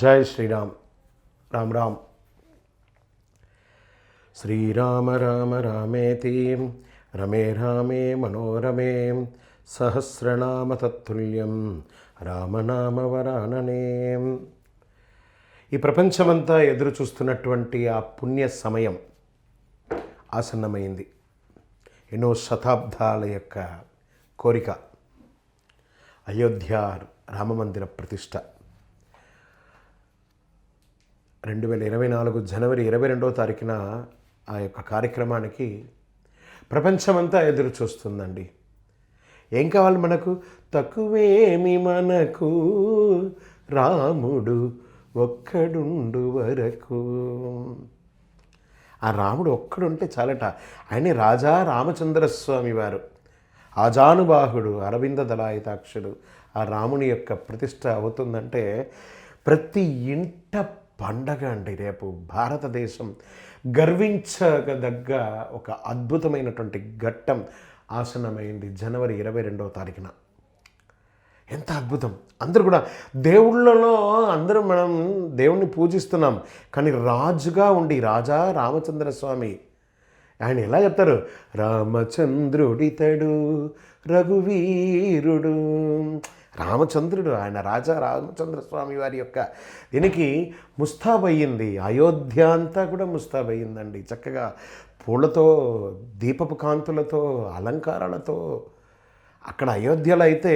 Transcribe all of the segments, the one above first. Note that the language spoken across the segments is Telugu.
జై శ్రీరామ్. రామ్ రామ్. శ్రీరామ రామ రామేతి రమే రామే మనోరమే. సహస్రనామ తత్తుల్యం. రామనామ వరాననే. ఈ ప్రపంచమంతా ఎదురు చూస్తున్నటువంటి ఆ పుణ్య సమయం ఆసన్నమైంది. ఎన్నో శతాబ్దాల యొక్క కోరిక. అయోధ్య రామమందిర ప్రతిష్ట. రెండు వేల ఇరవై నాలుగు జనవరి ఇరవై రెండవ తారీఖున ఆ యొక్క కార్యక్రమానికి ప్రపంచమంతా ఎదురు చూస్తుందండి. ఏం కావాలి మనకు? తక్కువేమి మనకు? రాముడు ఒక్కడుండు వరకు. ఆ రాముడు ఒక్కడుంటే చాలట. ఆయన రాజా రామచంద్రస్వామి వారు. ఆజానుబాహుడు అరవింద దళాయితాక్షుడు ఆ రాముని యొక్క ప్రతిష్ట అవుతుందంటే ప్రతి ఇంట పండగ అండి. రేపు భారతదేశం గర్వించదగ్గ ఒక అద్భుతమైనటువంటి ఘట్టం ఆసనమైంది జనవరి ఇరవై రెండవ తారీఖున. ఎంత అద్భుతం! అందరూ కూడా దేవుళ్ళలో అందరూ మనం దేవుణ్ణి పూజిస్తున్నాం. కానీ రాజుగా ఉండి రాజా రామచంద్ర స్వామి ఆయన ఎలా చెప్తారు? రామచంద్రుడితడు రఘువీరుడు రామచంద్రుడు ఆయన రాజా రామచంద్ర స్వామి వారి యొక్క దీనికి ముస్తాబయ్యింది అయోధ్య అంతా కూడా ముస్తాబయ్యిందండి చక్కగా పూలతో దీపపు కాంతులతో అలంకారాలతో అక్కడ అయోధ్యలో అయితే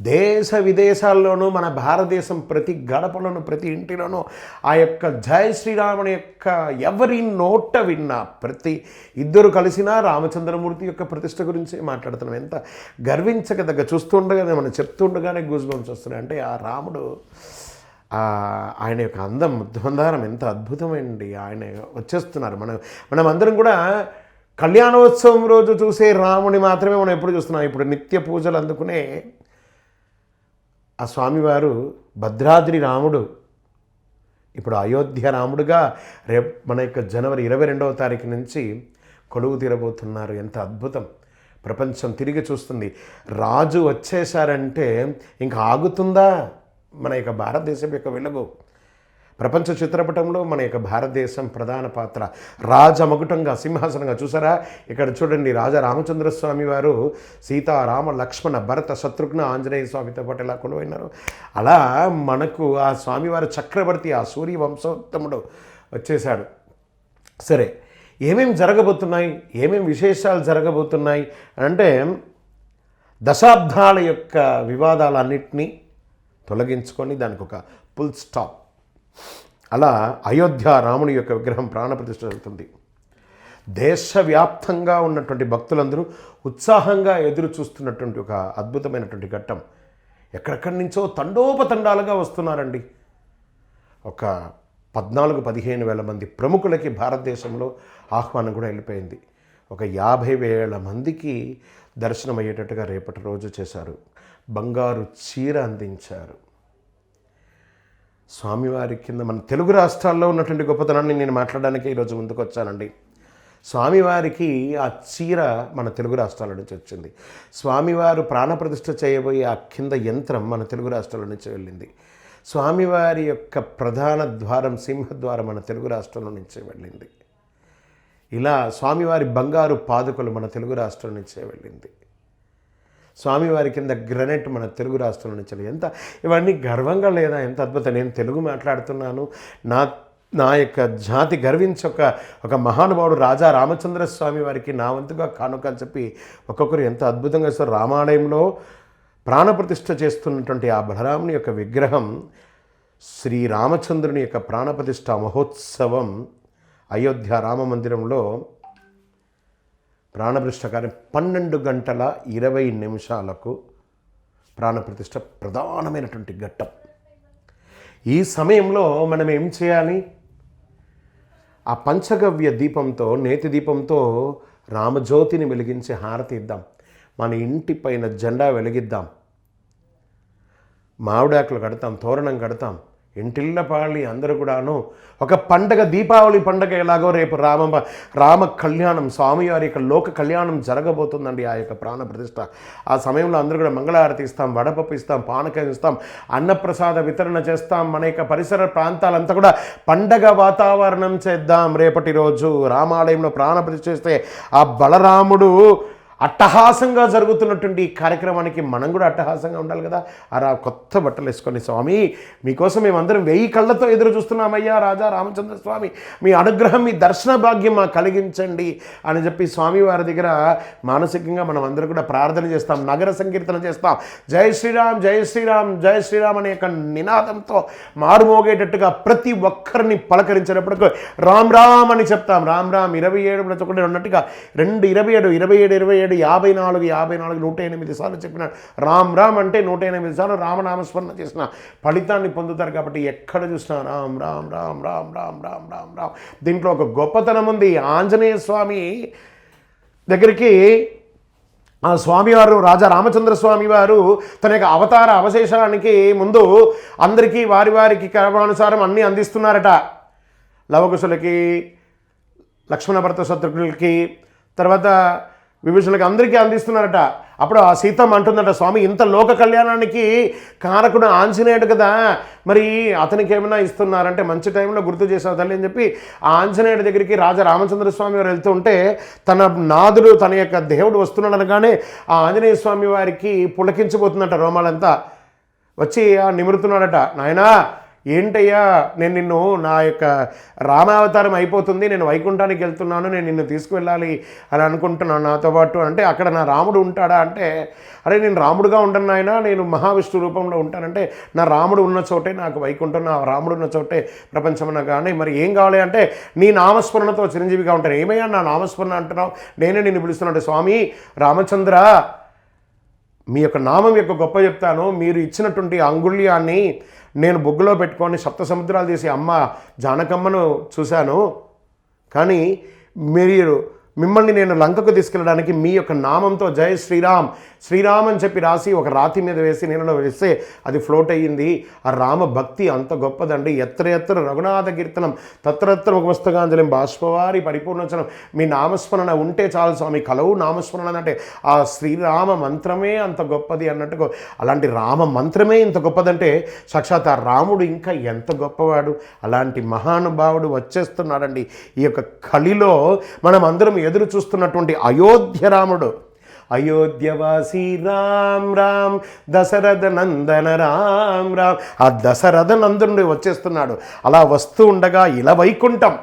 దేశ విదేశాల్లోనూ మన భారతదేశం ప్రతి గడపలోనూ ప్రతి ఇంటిలోనూ ఆ యొక్క జయ శ్రీరాముని యొక్క ఎవరి నోట విన్నా ప్రతి ఇద్దరు కలిసినా రామచంద్రమూర్తి యొక్క ప్రతిష్ట గురించి మాట్లాడుతున్నాం. ఎంత గర్వించకదగ్గ చూస్తుండగానే మనం చెప్తుండగానే గూజ్ బంప్స్ వస్తున్నాయి. అంటే ఆ రాముడు ఆయన యొక్క అందం ముద్దుమందారం ఎంత అద్భుతమండి ఆయన వచ్చేస్తున్నారు. మనం మనం అందరం కూడా కళ్యాణోత్సవం రోజు చూసే రాముని మాత్రమే మనం ఎప్పుడు చూస్తున్నాం. ఇప్పుడు నిత్య పూజలు అందుకునే ఆ స్వామివారు భద్రాద్రి రాముడు. ఇప్పుడు అయోధ్య రాముడుగా రేపు మన యొక్క జనవరి ఇరవై రెండవ తారీఖు నుంచి కొలువు తీరబోతున్నారు. ఎంత అద్భుతం! ప్రపంచం తిరిగి చూస్తుంది. రాజు వచ్చేసారంటే ఇంకా ఆగుతుందా? మన యొక్క భారతదేశం యొక్క వెలుగు. ప్రపంచ చిత్రపటంలో మన యొక్క భారతదేశం ప్రధాన పాత్ర. రాజమగుటంగా సింహాసనంగా చూసారా? ఇక్కడ చూడండి రాజా రామచంద్ర స్వామి వారు సీతారామ లక్ష్మణ భరత శత్రుఘ్న ఆంజనేయ స్వామితో పాటు ఎలా కొలువైనారు? అలా మనకు ఆ స్వామివారి చక్రవర్తి ఆ సూర్య వంశోత్తముడు వచ్చేశాడు. సరే ఏమేమి జరగబోతున్నాయి? ఏమేమి విశేషాలు జరగబోతున్నాయి? అంటే దశాబ్దాల యొక్క వివాదాలన్నింటినీ తొలగించుకొని దానికి ఒక ఫుల్ స్టాప్ అలా అయోధ్య రాముని యొక్క విగ్రహం ప్రాణప్రతిష్ఠ జరుగుతుంది. దేశవ్యాప్తంగా ఉన్నటువంటి భక్తులందరూ ఉత్సాహంగా ఎదురు చూస్తున్నటువంటి ఒక అద్భుతమైనటువంటి ఘట్టం. ఎక్కడెక్కడి నుంచో తండోపతండాలుగా వస్తున్నారండి. ఒక పద్నాలుగు పదిహేను వేల మంది ప్రముఖులకి భారతదేశంలో ఆహ్వానం కూడా వెళ్ళిపోయింది. ఒక యాభై వేల మందికి దర్శనం అయ్యేటట్టుగా రేపటి రోజు చేశారు. బంగారు చీర అందించారు. స్వామివారి కింద మన తెలుగు రాష్ట్రాల్లో ఉన్నటువంటి గొప్పతనాన్ని నేను మాట్లాడడానికి ఈరోజు ముందుకు వచ్చానండి. స్వామివారికి ఆ చీర మన తెలుగు రాష్ట్రాల నుంచి వచ్చింది. స్వామివారు ప్రాణప్రతిష్ఠ చేయబోయే ఆ కింద యంత్రం మన తెలుగు రాష్ట్రాల నుంచి వెళ్ళింది. స్వామివారి యొక్క ప్రధాన ద్వారం సింహద్వారం మన తెలుగు రాష్ట్రంలో నుంచే వెళ్ళింది. ఇలా స్వామివారి బంగారు పాదుకలు మన తెలుగు రాష్ట్రం నుంచే వెళ్ళింది. స్వామివారి కింద గ్రనెట్ మన తెలుగు రాష్ట్రం నుంచి ఎంత ఇవన్నీ గర్వంగా లేదా? ఎంత అద్భుతం. నేను తెలుగు మాట్లాడుతున్నాను. నా నా యొక్క జాతి గర్వించి ఒక ఒక మహానుభావుడు రాజా రామచంద్ర స్వామి వారికి నా వంతుగా కానుక అని చెప్పి ఒక్కొక్కరు ఎంత అద్భుతంగా ఇస్తారు రామాలయంలో ప్రాణప్రతిష్ఠ చేస్తున్నటువంటి ఆ బలరాముని యొక్క విగ్రహం శ్రీ రామచంద్రుని యొక్క ప్రాణప్రతిష్ఠ మహోత్సవం అయోధ్య రామ మందిరంలో ప్రాణప్రతిష్ఠ కార్యం పన్నెండు గంటల ఇరవై నిమిషాలకు ప్రాణప్రతిష్ఠ ప్రధానమైనటువంటి ఘట్టం. ఈ సమయంలో మనం ఏం చేయాలి? ఆ పంచగవ్య దీపంతో నేతి దీపంతో రామజ్యోతిని వెలిగించి హారతి ఇద్దాం. మన ఇంటి పైన జెండా వెలిగిద్దాం. మామిడాకులు కడతాం తోరణం కడతాం. ఇంటిల్లపాళి అందరూ కూడాను ఒక పండగ దీపావళి పండగ ఎలాగో రేపు రామ రామ కళ్యాణం స్వామివారి యొక్క లోక కళ్యాణం జరగబోతుందండి ఆ యొక్క ప్రాణ ప్రతిష్ట ఆ సమయంలో అందరూ కూడా మంగళారతి ఇస్తాం వడపప్పు ఇస్తాం పానకం ఇస్తాం అన్నప్రసాద వితరణ చేస్తాం. మన యొక్క పరిసర ప్రాంతాలంతా కూడా పండగ వాతావరణం చేద్దాం. రేపటి రోజు రామాలయంలో ప్రాణ ప్రతిష్ట చేస్తే ఆ బలరాముడు అట్టహాసంగా జరుగుతున్నటువంటి ఈ కార్యక్రమానికి మనం కూడా అట్టహాసంగా ఉండాలి కదా. అలా కొత్త బట్టలు వేసుకొని స్వామి మీకోసం మేమందరం వెయ్యి కళ్ళతో ఎదురు చూస్తున్నామయ్యా రాజా రామచంద్ర స్వామి. మీ అనుగ్రహం మీ దర్శన భాగ్యం మాకు కలిగించండి అని చెప్పి స్వామి వారి దగ్గర మానసికంగా మనం అందరం కూడా ప్రార్థన చేస్తాం నగర సంకీర్తన చేస్తాం. జై శ్రీరామ్ జై శ్రీరామ్ జై శ్రీరామ్ అనే యొక్క నినాదంతో మారుమోగేటట్టుగా ప్రతి ఒక్కరిని పలకరించినప్పటికీ రామ్ రామ్ అని చెప్తాం. రామ్ రామ్ ఇరవై ఏడు ప్లస్ ఒకటి ఉన్నట్టుగా రెండు ఇరవై ఏడు ఇరవై ఏడు ఇరవై ఏడు యాభై నాలుగు యాభై నాలుగు నూట ఎనిమిది సార్లు చెప్పినాడు రామ్ రామ్ అంటే నూట ఎనిమిది సార్లు రామనామస్మరణ చేసిన ఫలితాన్ని పొందుతారు కాబట్టి ఎక్కడ చూసినా రామ్ రామ్ రామ్ రామ్ రామ్ రామ్ రామ్ రామ్. దీంట్లో ఒక గొప్పతనం ఉంది. ఆంజనేయ స్వామి దగ్గరికి ఆ స్వామివారు రాజా రామచంద్ర స్వామి వారు తన యొక్క అవతార అవశేషానికి ముందు అందరికీ వారి వారికి కర్మానుసారం అన్నీ అందిస్తున్నారట. లవకుశులకి లక్ష్మణ భరత శత్రుఘ్నులకి తర్వాత విభీషణులకి అందరికీ అందిస్తున్నారట. అప్పుడు ఆ సీతమ్మ అంటుందట స్వామి ఇంత లోక కళ్యాణానికి కారకుడు ఆంజనేయుడు కదా. మరి అతనికి ఏమైనా ఇస్తున్నారంటే మంచి టైంలో గుర్తు చేసిన తల్లి అని చెప్పి ఆ ఆంజనేయుడి దగ్గరికి రాజా రామచంద్ర స్వామి వారు వెళ్తూ ఉంటే తన నాదుడు తన యొక్క దేవుడు వస్తున్నాడు అనగానే ఆ ఆంజనేయ స్వామి వారికి పులకించిపోతుందట రోమాలంతా. వచ్చి ఆ నిమురుతున్నాడట నాయనా ఏంటయ్యా నేను నిన్ను నా యొక్క రామావతారం అయిపోతుంది నేను వైకుంఠానికి వెళ్తున్నాను నేను నిన్ను తీసుకువెళ్ళాలి అని అనుకుంటున్నాను నాతో పాటు. అంటే అక్కడ నా రాముడు ఉంటాడా అంటే అరే నేను రాముడుగా ఉండను నాయన నేను మహావిష్ణు రూపంలో ఉంటానంటే నా రాముడు ఉన్న చోటే నాకు వైకుంఠం నా రాముడు ఉన్న చోటే ప్రపంచమన్న కానీ మరి ఏం కావాలి అంటే నీ నామస్మరణతో చిరంజీవిగా ఉంటాను. ఏమయ్యా నా నామస్మరణ అంటున్నావు? నేనే నిన్ను పిలుస్తున్నాడు స్వామి రామచంద్ర మీ యొక్క నామం యొక్క గొప్ప చెప్తాను మీరు ఇచ్చినటువంటి అంగుళ్యాన్ని నేను బొగ్గులో పెట్టుకొని సప్త సముద్రాలు తీసి అమ్మ జానకమ్మను చూశాను. కానీ మీరు మిమ్మల్ని నేను లంకకు తీసుకెళ్ళడానికి మీ యొక్క నామంతో జై శ్రీరామ్. శ్రీరామ్ అని చెప్పి రాసి ఒక రాతి మీద వేసి నీళ్ళలో వేస్తే అది ఫ్లోట్ అయ్యింది. ఆ రామ భక్తి అంత గొప్పదండి. ఎత్ర ఎత్ర రఘునాథ కీర్తనం తత్రత్ర ఒక పుస్తకాంజలిం బాష్పవారి పరిపూర్ణచనం. మీ నామస్మరణ ఉంటే చాలు స్వామి. కలవు నామస్మరణ అంటే ఆ శ్రీరామ మంత్రమే అంత గొప్పది అన్నట్టుగా అలాంటి రామ మంత్రమే ఇంత గొప్పదంటే సాక్షాత్ ఆ రాముడు ఇంకా ఎంత గొప్పవాడు? అలాంటి మహానుభావుడు వచ్చేస్తున్నాడండి. ఈ యొక్క కలిలో మనం అందరం ఎదురు చూస్తున్నటువంటి అయోధ్య రాముడు. అయోధ్యవాసి రామ్ రామ్ దశరథ నందన రామ్ రామ్. ఆ దశరథ నందనుడు వచ్చేస్తున్నాడు. అలా వస్తూ ఉండగా ఇలా వైకుంఠం.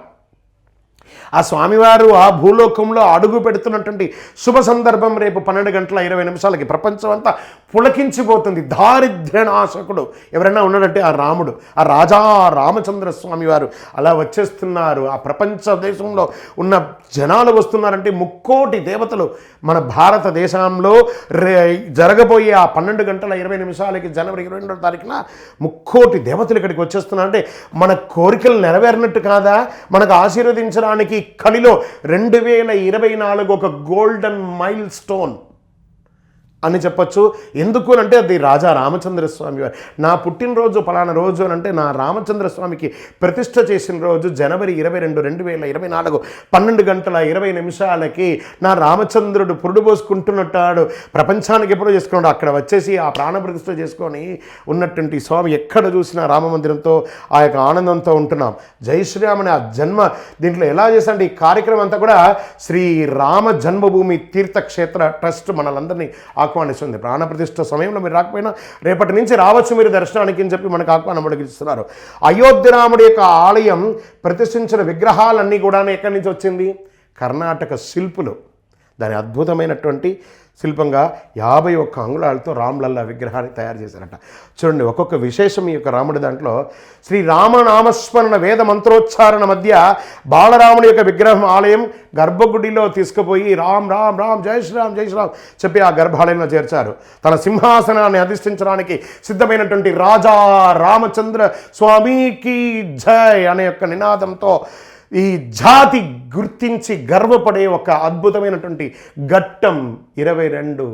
ఆ స్వామివారు ఆ భూలోకంలో అడుగు పెడుతున్నటువంటి శుభ సందర్భం రేపు పన్నెండు గంటల ఇరవై నిమిషాలకి ప్రపంచం అంతా పులకించిపోతుంది. దారిద్ర్యనాశకుడు ఎవరైనా ఉన్నాడంటే ఆ రాముడు ఆ రాజా రామచంద్ర స్వామి వారు అలా వచ్చేస్తున్నారు. ఆ ప్రపంచ దేశంలో ఉన్న జనాలు వస్తున్నారంటే ముక్కోటి దేవతలు మన భారతదేశంలో రే జరగబోయే ఆ పన్నెండు గంటల ఇరవై నిమిషాలకి జనవరి ఇరవై రెండో తారీఖున ముక్కోటి దేవతలు ఇక్కడికి వచ్చేస్తున్నారంటే మన కోరికలు నెరవేరినట్టు కాదా? మనకు ఆశీర్వదించడానికి కళిలో రెండు వేల ఇరవై నాలుగు ఒక గోల్డెన్ మైల్ స్టోన్ అని చెప్పొచ్చు. ఎందుకు అంటే అది రాజా రామచంద్ర స్వామి వారు. నా పుట్టినరోజు పలానా రోజు అని అంటే నా రామచంద్ర స్వామికి చేసిన రోజు జనవరి ఇరవై రెండు రెండు వేల ఇరవై నాలుగు పన్నెండు గంటల ఇరవై నిమిషాలకి నా రామచంద్రుడు పురుడు పోసుకుంటున్నట్టాడు. ప్రపంచానికి ఎప్పుడో చేసుకున్నాడు. అక్కడ వచ్చేసి ఆ ప్రాణ ప్రతిష్ట చేసుకొని ఉన్నటువంటి స్వామి ఎక్కడ చూసినా రామమందిరంతో ఆ యొక్క ఆనందంతో ఉంటున్నాం. జై శ్రీరామ్ అనే ఆ జన్మ దీంట్లో ఎలా చేశాంటే ఈ కార్యక్రమం అంతా కూడా శ్రీ రామ జన్మభూమి తీర్థక్షేత్ర ట్రస్ట్ మనలందరినీ ఆహ్వానిస్తుంది. ప్రాణప్రతిష్ఠ సమయంలో మీరు రాకపోయినా రేపటి నుంచి రావచ్చు మీరు దర్శనానికి అని చెప్పి మనకు ఆహ్వానం అడిగిస్తున్నారు అయోధ్య రాముడి యొక్క ఆలయం ప్రతిష్ఠించిన విగ్రహాలన్నీ కూడా ఎక్కడి నుంచి వచ్చింది? కర్ణాటక శిల్పులు. దాని అద్భుతమైనటువంటి శిల్పంగా యాభై ఒక్క అంగుళాలతో రామ్లల్లా విగ్రహాన్ని తయారు చేశారట. చూడండి ఒక్కొక్క విశేషం ఈ యొక్క రాముడి దాంట్లో. శ్రీ రామనామస్మరణ వేద మంత్రోచ్చారణ మధ్య బాలరాముడి యొక్క విగ్రహం ఆలయం గర్భగుడిలో తీసుకుపోయి రామ్ రామ్ రామ్ జై శ్రీరామ్ జై శ్రీరామ్ చెప్పి ఆ గర్భాలయంలో చేర్చారు. తన సింహాసనాన్ని అధిష్ఠించడానికి సిద్ధమైనటువంటి రాజా రామచంద్ర స్వామికి జై అనే యొక్క నినాదంతో ఈ జాతి గుర్తించి గర్వపడే ఒక అద్భుతమైనటువంటి ఘట్టం ఇరవై రెండు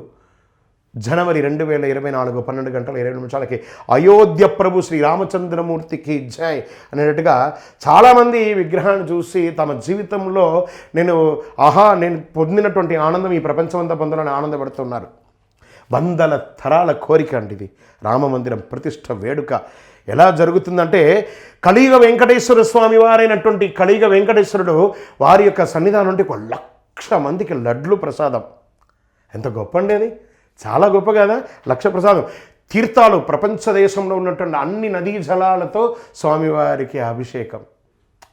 జనవరి రెండు వేల ఇరవై నాలుగు పన్నెండు గంటల ఇరవై నిమిషాలకి అయోధ్య ప్రభు శ్రీ రామచంద్రమూర్తికి జై అనేటట్టుగా చాలామంది ఈ విగ్రహాన్ని చూసి తమ జీవితంలో నేను ఆహా నేను పొందినటువంటి ఆనందం ఈ ప్రపంచమంతా పొందాలని ఆనందపడుతున్నారు. వందల తరాల కోరిక అండి ఇది. రామమందిరం ప్రతిష్ట వేడుక. ఎలా జరుగుతుందంటే కలియుగ వెంకటేశ్వర స్వామి వారైనటువంటి కలియుగ వెంకటేశ్వరుడు వారి యొక్క సన్నిధానం నుండి ఒక లక్ష మందికి లడ్లు ప్రసాదం. ఎంత గొప్ప అండి అది. చాలా గొప్ప కదా. లక్ష ప్రసాదం. తీర్థాలు ప్రపంచ దేశంలో ఉన్నటువంటి అన్ని నదీ జలాలతో స్వామివారికి అభిషేకం.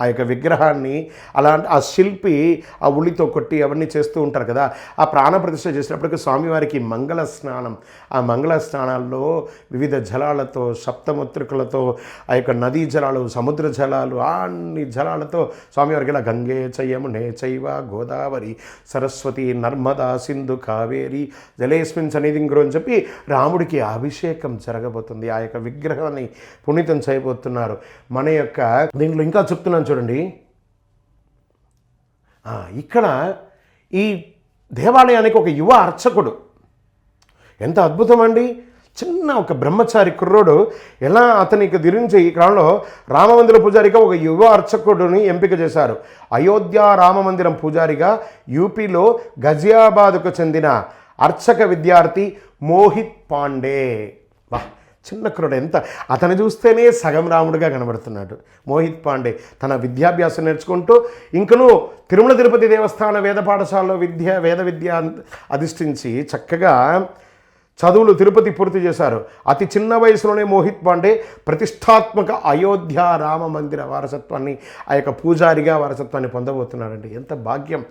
ఆ యొక్క విగ్రహాన్ని అలా ఆ శిల్పి ఆ ఉల్లితో కొట్టి అవన్నీ చేస్తూ ఉంటారు కదా. ఆ ప్రాణ ప్రతిష్ఠ చేసినప్పటికీ స్వామివారికి మంగళ స్నానం. ఆ మంగళ స్నానాల్లో వివిధ జలాలతో సప్తముత్రికలతో ఆ యొక్క నదీ జలాలు సముద్ర జలాలు అన్ని జలాలతో స్వామివారికి ఇలా గంగే చయ్యమునే చైవ గోదావరి సరస్వతి నర్మదా సింధు కావేరి జలేస్మిన్ సన్నిధింగురు అని చెప్పి రాముడికి అభిషేకం జరగబోతుంది. ఆ యొక్క విగ్రహాన్ని పునీతం చేయబోతున్నారు. మన యొక్క దీంట్లో ఇంకా చెప్తున్నాను చూడండి. ఇక్కడ ఈ దేవాలయానికి ఒక యువ అర్చకుడు. ఎంత అద్భుతం అండి చిన్న ఒక బ్రహ్మచారి కుర్రోడు ఎలా అతనికి గురించి ఈ కాలంలో రామమందిర పూజారిగా ఒక యువ అర్చకుడిని ఎంపిక చేశారు. అయోధ్య రామమందిరం పూజారిగా యూపీలో గజియాబాద్కు చెందిన అర్చక విద్యార్థి మోహిత్ పాండే. వా చిన్న ఎంత? అతను చూస్తేనే సగం రాముడిగా కనబడుతున్నాడు. మోహిత్ పాండే తన విద్యాభ్యాసం నేర్చుకుంటూ ఇంకను తిరుమల తిరుపతి దేవస్థాన వేద పాఠశాలలో విద్య వేద విద్య అధిష్ఠించి చక్కగా చదువులు తిరుపతి పూర్తి చేశారు. అతి చిన్న వయసులోనే మోహిత్ పాండే ప్రతిష్టాత్మక అయోధ్య రామ మందిర వారసత్వాన్ని ఆ యొక్క పూజారిగా వారసత్వాన్ని పొందబోతున్నాడండి. ఎంత భాగ్యం!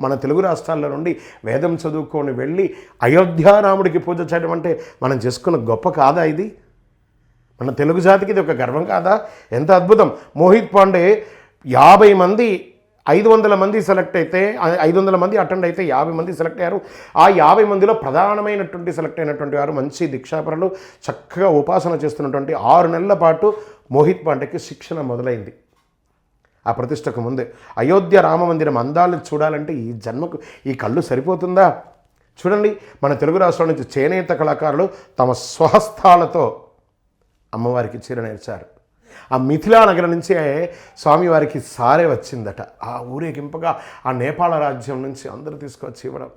మన తెలుగు రాష్ట్రాల్లో నుండి వేదం చదువుకొని వెళ్ళి అయోధ్యారాముడికి పూజ చేయడం అంటే మనం చేసుకున్న గొప్ప కాదా ఇది? మన తెలుగు జాతికి ఇది ఒక గర్వం కాదా? ఎంత అద్భుతం. మోహిత్ పాండే యాభై మంది ఐదు వందల మంది సెలెక్ట్ అయితే ఐదు వందల మంది అటెండ్ అయితే యాభై మంది సెలెక్ట్ అయ్యారు. ఆ యాభై మందిలో ప్రధానమైనటువంటి సెలెక్ట్ అయినటువంటి వారు మంచి దీక్షాపరులు చక్కగా ఉపాసన చేస్తున్నటువంటి ఆరు నెలల పాటు మోహిత్ పాండేకి శిక్షణ మొదలైంది. ఆ ప్రతిష్టకు ముందే. అయోధ్య రామమందిరం అందాలను చూడాలంటే ఈ జన్మకు ఈ కళ్ళు సరిపోతుందా? చూడండి మన తెలుగు రాష్ట్రం నుంచి చేనేత కళాకారులు తమ స్వహస్తాలతో అమ్మవారికి చీర నేర్చారు. ఆ మిథిలా నగరం నుంచే స్వామివారికి సారే వచ్చిందట. ఆ ఊరేగింపుగా ఆ నేపాళ రాజ్యం నుంచి అందరూ తీసుకొచ్చి ఇవ్వడం.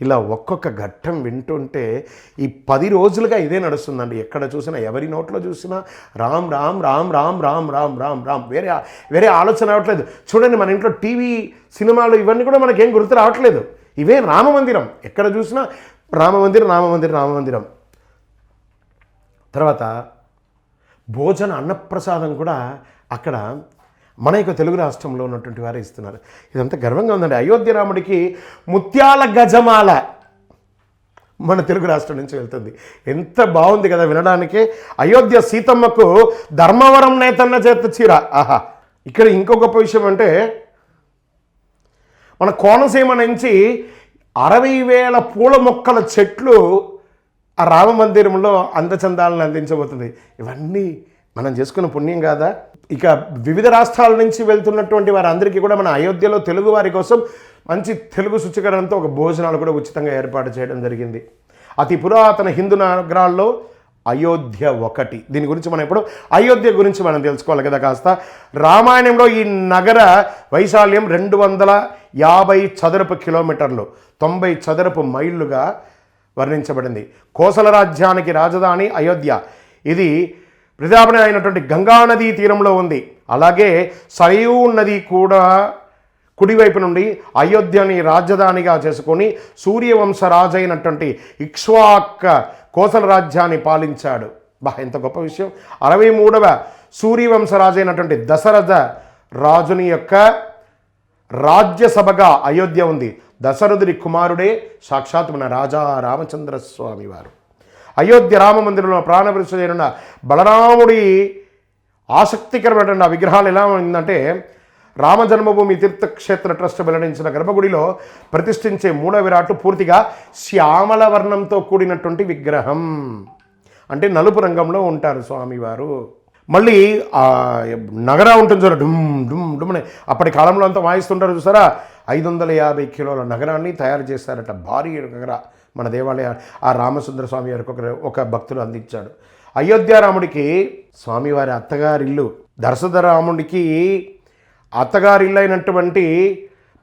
ఇలా ఒక్కొక్క ఘట్టం వింటుంటే ఈ పది రోజులుగా ఇదే నడుస్తుందండి. ఎక్కడ చూసినా ఎవరి నోట్లో చూసినా రామ్ రామ్ రామ్ రామ్ రామ్ రామ్ రామ్ రామ్. వేరే వేరే ఆలోచన రావట్లేదు. చూడండి మన ఇంట్లో టీవీ సినిమాలు ఇవన్నీ కూడా మనకేం గుర్తు రావట్లేదు. ఇవే రామమందిరం. ఎక్కడ చూసినా రామమందిరం రామమందిరం రామమందిరం. తర్వాత భోజన అన్నప్రసాదం కూడా అక్కడ మన యొక్క తెలుగు రాష్ట్రంలో ఉన్నటువంటి వారు ఇస్తున్నారు. ఇదంతా గర్వంగా ఉందండి. అయోధ్య రాముడికి ముత్యాల గజమాల మన తెలుగు రాష్ట్రం నుంచి వెళ్తుంది. ఎంత బాగుంది కదా వినడానికి. అయోధ్య సీతమ్మకు ధర్మవరం నేతన్న చేత చీర. ఆహా. ఇక్కడ ఇంకో గొప్ప విషయం అంటే మన కోనసీమ నుంచి అరవై వేల పూల మొక్కల చెట్లు ఆ రామ మందిరంలో అందచందాలను అందించబోతుంది. ఇవన్నీ మనం చేసుకున్న పుణ్యం కాదా? ఇక వివిధ రాష్ట్రాల నుంచి వెళ్తున్నటువంటి వారందరికీ కూడా మన అయోధ్యలో తెలుగు వారి కోసం మంచి తెలుగు శుచికరణతో ఒక భోజనాలు కూడా ఉచితంగా ఏర్పాటు చేయడం జరిగింది. అతి పురాతన హిందూ నగరాల్లో అయోధ్య ఒకటి. దీని గురించి మనం ఇప్పుడు అయోధ్య గురించి మనం తెలుసుకోవాలి కదా కాస్త. రామాయణంలో ఈ నగర వైశాల్యం రెండు వందల యాభై చదరపు కిలోమీటర్లు తొంభై చదరపు మైళ్ళుగా వర్ణించబడింది. కోసల రాజ్యానికి రాజధాని అయోధ్య. ఇది ప్రజాపణ అయినటువంటి గంగా నదీ తీరంలో ఉంది. అలాగే సరయూ నది కూడా కుడివైపు నుండి అయోధ్యని రాజధానిగా చేసుకొని సూర్యవంశ రాజైనటువంటి ఇక్ష్వాక్క కోసల రాజ్యాన్ని పాలించాడు. బా ఎంత గొప్ప విషయం. అరవై మూడవ సూర్యవంశ రాజైనటువంటి దశరథ రాజుని యొక్క రాజ్యసభగా అయోధ్య ఉంది. దశరథుని కుమారుడే సాక్షాత్ మన రాజా రామచంద్ర స్వామి వారు. అయోధ్య రామ మందిరంలో ప్రాణప్రతిష్ఠ బలరాముడి ఆసక్తికరమైన ఆ విగ్రహాలు ఎలా ఉందంటే రామ జన్మభూమి తీర్థక్షేత్ర ట్రస్ట్ వెల్లడించిన గర్భగుడిలో ప్రతిష్ఠించే మూల విరాట్ పూర్తిగా శ్యామల వర్ణంతో కూడినటువంటి విగ్రహం. అంటే నలుపు రంగంలో ఉంటారు స్వామివారు. మళ్ళీ ఆ నగర ఉంటుంది చూడ డుమ్ డుమ్ డుమ్ అని. అప్పటి కాలంలో అంతా వాయిస్తుంటారు చూసారా? ఐదు వందల యాభై కిలోల నగరాన్ని తయారు చేశారట. భారీ నగర మన దేవాలయ ఆ రామసుందర స్వామి వారికి ఒక ఒక భక్తులు అందించాడు. అయోధ్యారాముడికి స్వామివారి అత్తగారిల్లు దర్శదరాముడికి అత్తగారిల్లు అయినటువంటి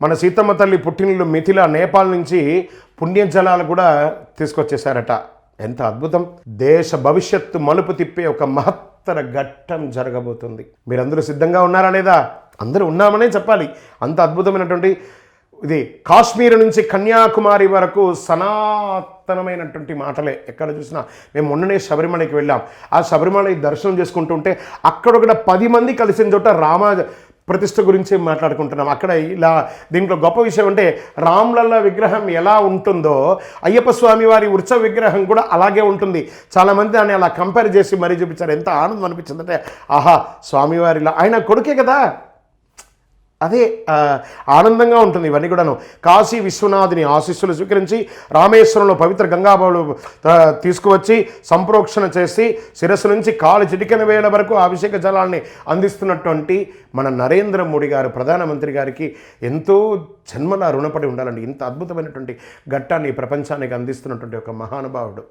మన సీతమ్మ తల్లి పుట్టినిల్లు మిథిల నేపాల్ నుంచి పుణ్యజలాలు కూడా తీసుకొచ్చేశారట. ఎంత అద్భుతం! దేశ భవిష్యత్తు మలుపు తిప్పే ఒక మహత్తర ఘట్టం జరగబోతుంది. మీరందరూ సిద్ధంగా ఉన్నారా లేదా? అందరూ ఉన్నామనే చెప్పాలి. అంత అద్భుతమైనటువంటి ఇది కాశ్మీర్ నుంచి కన్యాకుమారి వరకు సనాతనమైనటువంటి మాటలే. ఎక్కడ చూసినా మేము మొన్ననే శబరిమలకి వెళ్ళాం. ఆ శబరిమల దర్శనం చేసుకుంటుంటే అక్కడ కూడా పది మంది కలిసిన చోట రామ ప్రతిష్ఠ గురించి మాట్లాడుకుంటున్నాం. అక్కడ ఇలా దీంట్లో గొప్ప విషయం అంటే రామ్లల్ల విగ్రహం ఎలా ఉంటుందో అయ్యప్ప స్వామి వారి ఉత్సవ విగ్రహం కూడా అలాగే ఉంటుంది. చాలామంది దాన్ని అలా కంపేర్ చేసి మరీ చూపించారు. ఎంత ఆనందం అనిపించిందంటే ఆహా స్వామివారిలా ఆయన కొడుకే కదా. అదే ఆనందంగా ఉంటుంది ఇవన్నీ కూడాను. కాశీ విశ్వనాథుని ఆశీస్సులు స్వీకరించి రామేశ్వరంలో పవిత్ర గంగాబావులు తీసుకువచ్చి సంప్రోక్షణ చేసి శిరస్సు నుంచి కాలు చిటికెన వేల వరకు అభిషేక జలాల్ని అందిస్తున్నటువంటి మన నరేంద్ర మోడీ గారు ప్రధానమంత్రి గారికి ఎంతో జన్మల రుణపడి ఉండాలండి. ఇంత అద్భుతమైనటువంటి ఘట్టాన్ని ప్రపంచానికి అందిస్తున్నటువంటి ఒక మహానుభావుడు.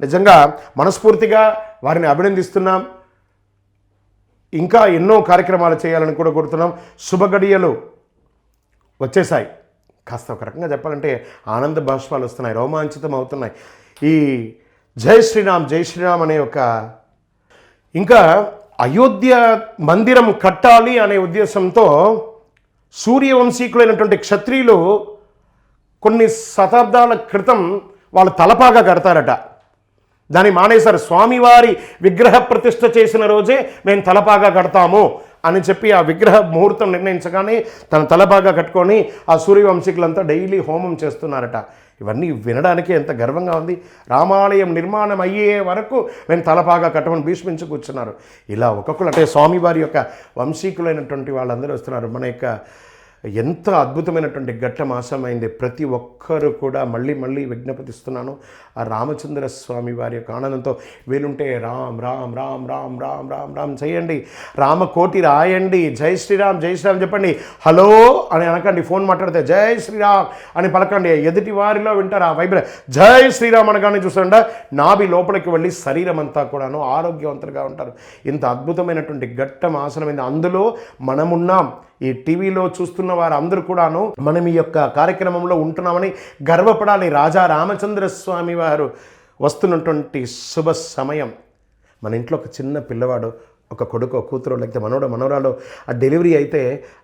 నిజంగా మనస్ఫూర్తిగా వారిని అభినందిస్తున్నాం. ఇంకా ఎన్నో కార్యక్రమాలు చేయాలని కూడా కోరుతున్నాం. శుభగడియలు వచ్చేసాయి కాస్త ఒక రకంగా చెప్పాలంటే ఆనంద భాష్పాలు వస్తున్నాయి రోమాంచితం అవుతున్నాయి. ఈ జై శ్రీరామ్ జై శ్రీరామ్ అనే ఒక ఇంకా అయోధ్య మందిరం కట్టాలి అనే ఉద్దేశంతో సూర్యవంశీకులైనటువంటి క్షత్రియులు కొన్ని శతాబ్దాల క్రితం వాళ్ళు తలపాగా కడతారట. దాన్ని మానేశారు. స్వామివారి విగ్రహ ప్రతిష్ఠ చేసిన రోజే మేము తలపాగా కడతాము అని చెప్పి ఆ విగ్రహ ముహూర్తం నిర్ణయించగానే తన తలపాగా కట్టుకొని ఆ సూర్యవంశీకులంతా డైలీ హోమం చేస్తున్నారట. ఇవన్నీ వినడానికి ఎంత గర్వంగా ఉంది. రామాలయం నిర్మాణం అయ్యే వరకు మేము తలపాగా కట్టమని భీష్మించి కూర్చున్నారు. ఇలా ఒక్కొక్కరు అంటే స్వామివారి యొక్క వంశీకులైనటువంటి వాళ్ళందరూ వస్తున్నారు. మన యొక్క ఎంత అద్భుతమైనటువంటి ఘట్టం ఆసమైంది ప్రతి ఒక్కరు కూడా మళ్ళీ మళ్ళీ విజ్ఞప్తిస్తున్నాను. ఆ రామచంద్ర స్వామి వారి యొక్క ఆనందంతో వీలుంటే రామ్ రామ్ రామ్ రామ్ రామ్ రామ్ రామ్ చేయండి. రామకోటి రాయండి. జై శ్రీరామ్ జై శ్రీరామ్ చెప్పండి. హలో అని అనకండి ఫోన్ మాట్లాడితే జై శ్రీరామ్ అని పలకండి. ఎదుటి వారిలో వింటారు? ఆ వైబ్ర. జై శ్రీరామ్ అనగానే చూస్తుండ నాభి లోపలికి వెళ్ళి శరీరం అంతా కూడాను ఆరోగ్యవంతులుగా ఉంటారు. ఇంత అద్భుతమైనటువంటి ఘట్టం ఆసనమైంది. అందులో మనమున్నాం. ఈ టీవీలో చూస్తున్న వారు అందరూ కూడాను మనం ఈ యొక్క కార్యక్రమంలో ఉంటున్నామని గర్వపడాలి. రాజా రామచంద్ర స్వామి వారు వస్తున్నటువంటి శుభ సమయం. మన ఇంట్లో ఒక చిన్న పిల్లవాడు ఒక కొడుకు కూతురు లేకపోతే మనోడు మనవరాలు ఆ డెలివరీ అయితే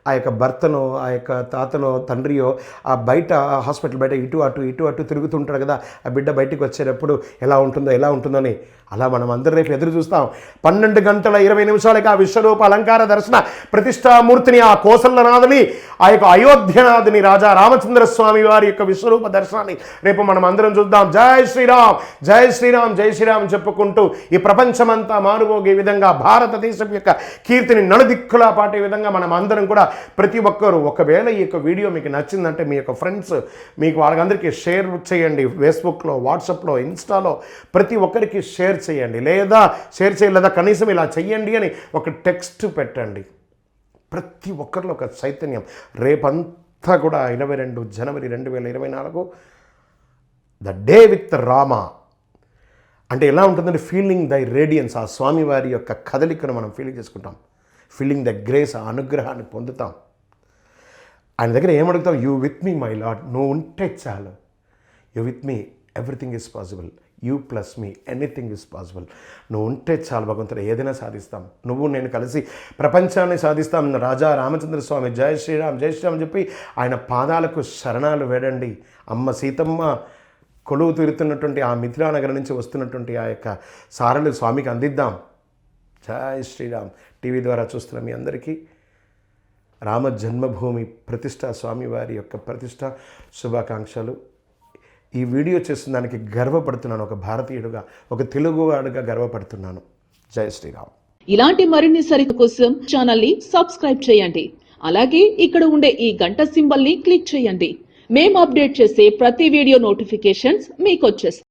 ఆ యొక్క భర్తనో ఆ యొక్క తాతనో తండ్రియో ఆ బయట హాస్పిటల్ బయట ఇటు అటు ఇటు అటు తిరుగుతుంటాడు కదా ఆ బిడ్డ బయటికి వచ్చేటప్పుడు ఎలా ఉంటుందో ఎలా ఉంటుందని అలా మనం అందరి రేపు ఎదురు చూస్తాం. పన్నెండు గంటల ఇరవై నిమిషాలకి ఆ విశ్వరూప అలంకార దర్శన ప్రతిష్టామూర్తిని ఆ కోసలనాథుని ఆ యొక్క అయోధ్యనాథుని రాజా రామచంద్ర స్వామి వారి యొక్క విశ్వరూప దర్శనాన్ని రేపు మనం అందరం చూద్దాం. జై శ్రీరామ్! జై శ్రీరామ్! జై శ్రీరామ్! చెప్పుకుంటూ ఈ ప్రపంచమంతా మారుమోగే విధంగా భారతదేశం యొక్క కీర్తిని నలుదిక్కులా పాటే విధంగా మనం అందరం కూడా ప్రతి ఒక్కరూ ఒకవేళ ఈ యొక్క వీడియో మీకు నచ్చిందంటే మీ యొక్క ఫ్రెండ్స్ మీకు వాళ్ళందరికీ షేర్ చేయండి. ఫేస్బుక్లో వాట్సాప్లో ఇన్స్టాలో ప్రతి ఒక్కరికి షేర్ చేయండి. లేదా షేర్ చేయలేదా కనీసం ఇలా చెయ్యండి అని ఒక టెక్స్ట్ పెట్టండి. ప్రతి ఒక్కరిలో ఒక చైతన్యం. రేపంతా కూడా ఇరవై రెండు జనవరి రెండు వేల ఇరవై నాలుగు ద డే విత్ రామ అంటే ఎలా ఉంటుందంటే ఫీలింగ్ దై రేడియన్స్ ఆ స్వామివారి యొక్క కదలికను మనం ఫీలింగ్ చేసుకుంటాం. ఫీలింగ్ ద గ్రేస్ ఆ అనుగ్రహాన్ని పొందుతాం. ఆయన దగ్గర ఏమడుగుతాం you with me my lord నువ్వు ఉంటే చాలు. You with me everything is possible you plus me anything is possible నువ్వు ఉంటే చాలు భగవంతుడు ఏదైనా సాధిస్తాం. నువ్వు నేను కలిసి ప్రపంచాన్ని సాధిస్తాం. రాజా రామచంద్ర స్వామి జై శ్రీరామ్ జై శ్రీరామ్ అని చెప్పి ఆయన పాదాలకు శరణాలు వేడండి. అమ్మ సీతమ్మ కొలువు తీరుతున్నటువంటి ఆ మిథిలా నగరం నుంచి వస్తున్నటువంటి ఆ యొక్క సారలు స్వామికి అందిద్దాం. జై శ్రీరామ్. టీవీ ద్వారా చూస్తున్న మీ అందరికీ రామ జన్మభూమి ప్రతిష్ట స్వామివారి యొక్క ప్రతిష్ట శుభాకాంక్షలు. ఈ వీడియో చేసిన దానికి గర్వపడుతున్నాను ఒక భారతీయుడుగా ఒక తెలుగువాడుగా గర్వపడుతున్నాను. జై శ్రీరామ్. ఇలాంటి మరిన్ని సరికు కోసం ఛానల్ని సబ్స్క్రైబ్ చేయండి. అలాగే ఇక్కడ ఉండే ఈ గంట సింబల్ని క్లిక్ చేయండి. మేము అప్డేట్ చేసే ప్రతి వీడియో నోటిఫికేషన్స్ మీకు వచ్చేస్తాయి